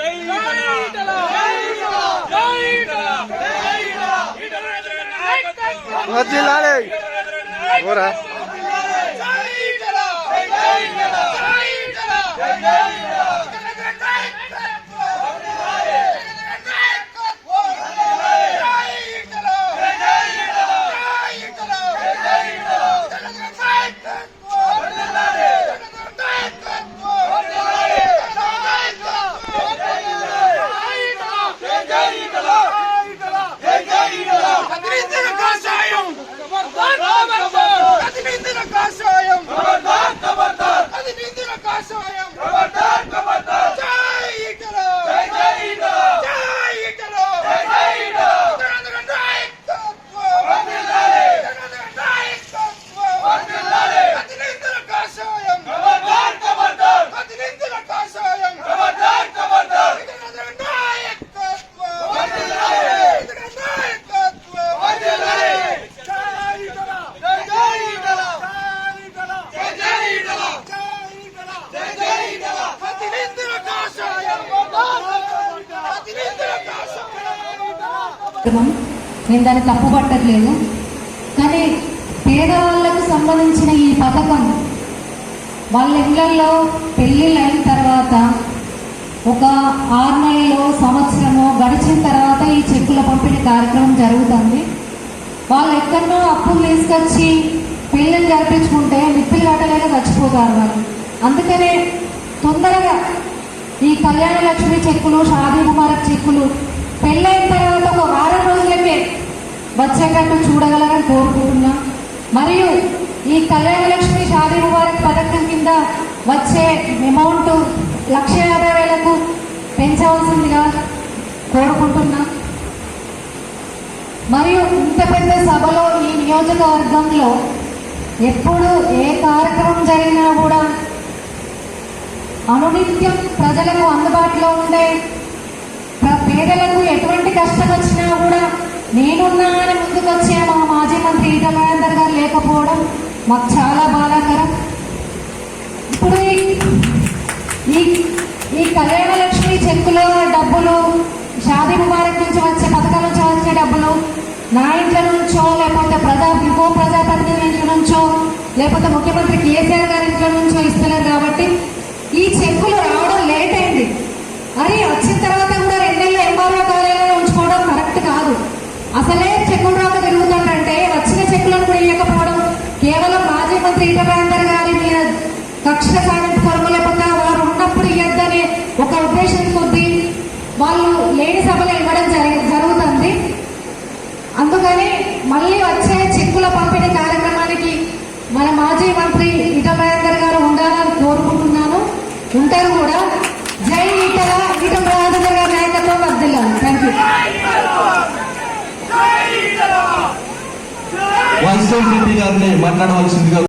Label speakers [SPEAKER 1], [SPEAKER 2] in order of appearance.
[SPEAKER 1] జై ఈటల జై
[SPEAKER 2] ఓరా
[SPEAKER 1] Avançou! Tá Cadê menina
[SPEAKER 3] caixa? నేను దాన్ని తప్పుపట్టట్లేదు కానీ పేదవాళ్ళకు సంబంధించిన ఈ పథకం వాళ్ళ ఇళ్ళలో పెళ్ళిళ్ళు అయిన తర్వాత ఒక ఆరు నెలలో సంవత్సరము గడిచిన తర్వాత ఈ చెక్కుల పంపిణీ కార్యక్రమం జరుగుతుంది. వాళ్ళు ఎక్కడో అప్పులు తీసుకొచ్చి పెళ్ళిని జరిపించుకుంటే నిప్పులు కట్టలేక చచ్చిపోతారు వాళ్ళు. అందుకనే తొందరగా ఈ కళ్యాణ లక్ష్మి చెక్కులు షాదీ ముబారక్ చెక్కులు పెళ్ళైన తర్వాత వచ్చేటట్టు చూడగలరని కోరుకుంటున్నా. మరియు ఈ కళ్యాణ లక్ష్మి షాదీ ముబారక్ పథకం కింద వచ్చే అమౌంట్ లక్ష యాభై వేలకు పెంచవలసిందిగా కోరుకుంటున్నా. మరియు ఇంత పెద్ద సభలో ఈ నియోజకవర్గంలో ఎప్పుడు ఏ కార్యక్రమం జరిగినా కూడా అనునిత్యం ప్రజలకు అందుబాటులో ఉండే పేదలకు ఎటువంటి కష్టం వచ్చినా కూడా నేనున్నా అని ముందుకు వచ్చే మా మాజీ మంత్రి ఈటల రాజేందర్ గారు లేకపోవడం మాకు చాలా బాధాకరం. ఇప్పుడు ఈ- ఈ ఈ కళ్యాణ లక్ష్మి చెక్కులో డబ్బులు షాదీ ముబారక్ నుంచి వచ్చే పథకాల నుంచి వచ్చే డబ్బులు నా ఇంట్లో నుంచో లేకపోతే ప్రజా ఇంకో ప్రజాప్రతినిధుల ఇంట్లో నుంచో లేకపోతే ముఖ్యమంత్రి కేసీఆర్ గారి ఇంట్లో నుంచో ఇస్తున్నారు కాబట్టి ఈ చెక్కులు రావడం లేట్ అయింది. అరే వచ్చిన తర్వాత మాజీ గారి మీద కక్ష సాధింపు కొరకు లేకపోతే వారు ఉన్నప్పుడు ఇవ్వద్దని ఒక ఉద్దేశం కొద్దీ వాళ్ళు లేని సభలు ఇవ్వడం జరి- జరుగుతుంది. అందుకని మళ్ళీ వచ్చే చెక్కుల పంపిణీ కార్యక్రమానికి మన మాజీ మంత్రి ఇటమహేందర్ గారు ఉండాలని కోరుకుంటున్నాను. ఉంటారు కూడా. జై ఈటల ఈటల రాజేందర్ గారి నాయకత్వం వర్దిల్లాలి థ్యాంక్ యూ
[SPEAKER 4] వైస్ గారిని మాట్లాడవలసిందిగా